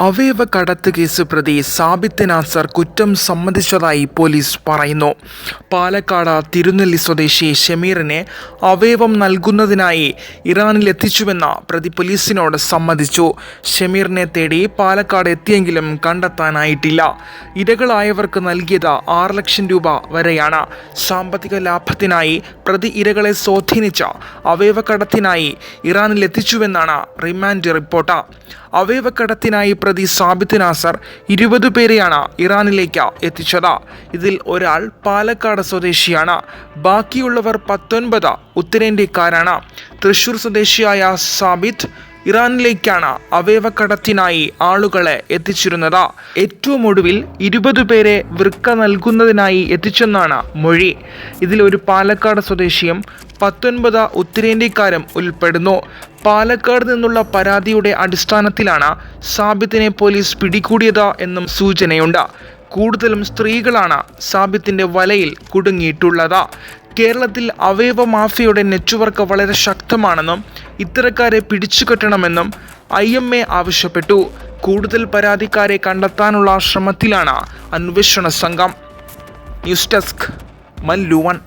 അവയവ കടത്ത് കേസ് പ്രതി സാബിത്ത് നാസർ കുറ്റം സമ്മതിച്ചതായി പോലീസ് പറയുന്നു. പാലക്കാട് തിരുനെല്ലി സ്വദേശി ഷമീറിനെ അവയവം നൽകുന്നതിനായി ഇറാനിൽ എത്തിച്ചുവെന്ന പ്രതി പോലീസിനോട് സമ്മതിച്ചു. ഷമീറിനെ തേടി പാലക്കാട് എത്തിയെങ്കിലും കണ്ടെത്താനായിട്ടില്ല. ഇരകളായവർക്ക് നൽകിയത് ആറ് ലക്ഷം രൂപ വരെയാണ്. സാമ്പത്തിക ലാഭത്തിനായി പ്രതി ഇരകളെ സ്വാധീനിച്ച അവയവക്കടത്തിനായി ഇറാനിൽ എത്തിച്ചുവെന്നാണ് റിമാൻഡ് റിപ്പോർട്ട്. അവയവക്കടത്തിനായി പ്രതി സാബിത്ത് നാസർ ഇരുപത് പേരെയാണ് ഇറാനിലേക്ക് എത്തിച്ചത്. ഇതിൽ ഒരാൾ പാലക്കാട് സ്വദേശിയാണ്. ബാക്കിയുള്ളവർ പത്തൊൻപത് ഉത്തരേന്ത്യക്കാരാണ്. തൃശൂർ സ്വദേശിയായ സാബിത്ത് ഇറാനിലേക്കാണ് അവയവക്കടത്തിനായി ആളുകളെ എത്തിച്ചിരുന്നത്. ഏറ്റവും ഒടുവിൽ ഇരുപത് പേരെ വൃക്ക നൽകുന്നതിനായി എത്തിച്ചെന്നാണ് മൊഴി. ഇതിൽ ഒരു പാലക്കാട് സ്വദേശിയും പത്തൊൻപത് ഉത്തരേന്ത്യക്കാരും ഉൾപ്പെടുന്നു. പാലക്കാട് നിന്നുള്ള പരാതിയുടെ അടിസ്ഥാനത്തിലാണ് സാബിത്തിനെ പോലീസ് പിടികൂടിയത് എന്നും സൂചനയുണ്ട്. കൂടുതലും സ്ത്രീകളാണ് സാബിത്തിന്റെ വലയിൽ കുടുങ്ങിയിട്ടുള്ളത്. കേരളത്തിൽ അവയവ മാഫിയയുടെ നെറ്റ്വർക്ക് വളരെ ശക്തമാണെന്നും ഇത്തരക്കാരെ പിടിച്ചുകെട്ടണമെന്നും ഐ എം എ ആവശ്യപ്പെട്ടു. കൂടുതൽ പരാതിക്കാരെ കണ്ടെത്താനുള്ള ശ്രമത്തിലാണ് അന്വേഷണ സംഘം. News desk Mallu one.